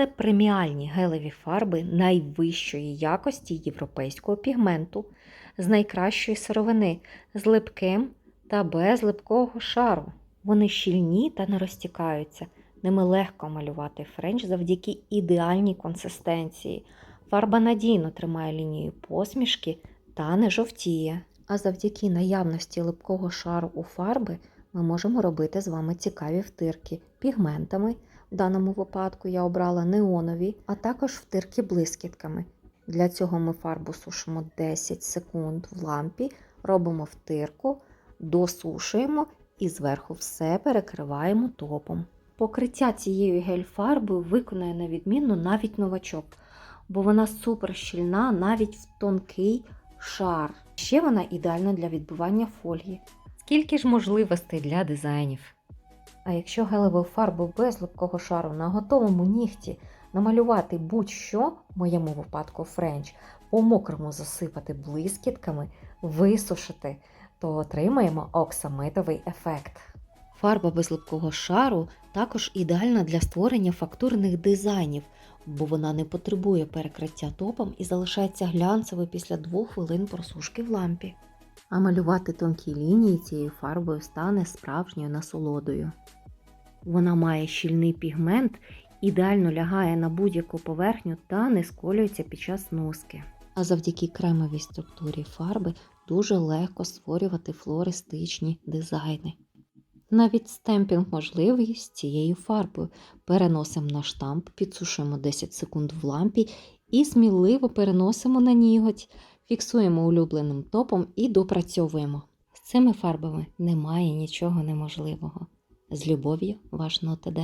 Це преміальні гелеві фарби найвищої якості європейського пігменту з найкращої сировини, з липким та без липкого шару. Вони щільні та не розтікаються. Ними легко малювати френч завдяки ідеальній консистенції. Фарба надійно тримає лінію посмішки та не жовтіє. А завдяки наявності липкого шару у фарби ми можемо робити з вами цікаві втирки пігментами. В даному випадку я обрала неонові, а також втирки блискітками. Для цього ми фарбу сушимо 10 секунд в лампі, робимо втирку, досушуємо і зверху все перекриваємо топом. Покриття цією гель-фарбою виконає на відмінно навіть новачок, бо вона супер щільна навіть в тонкий шар. Ще вона ідеальна для відбивання фольги. Скільки ж можливостей для дизайнів? А якщо гелевою фарбою без липкого шару на готовому нігті намалювати будь-що, в моєму випадку френч, по мокрому засипати блискітками, висушити, то отримаємо оксамитовий ефект. Фарба без липкого шару також ідеальна для створення фактурних дизайнів, бо вона не потребує перекриття топом і залишається глянцевою після двох хвилин просушки в лампі. А малювати тонкі лінії цією фарбою стане справжньою насолодою. Вона має щільний пігмент, ідеально лягає на будь-яку поверхню та не сколюється під час носки. А завдяки кремовій структурі фарби дуже легко створювати флористичні дизайни. Навіть стемпінг можливий з цією фарбою. Переносимо на штамп, підсушуємо 10 секунд в лампі і сміливо переносимо на ніготь, фіксуємо улюбленим топом і допрацьовуємо. З цими фарбами немає нічого неможливого. З любов'ю, ваш НОТД.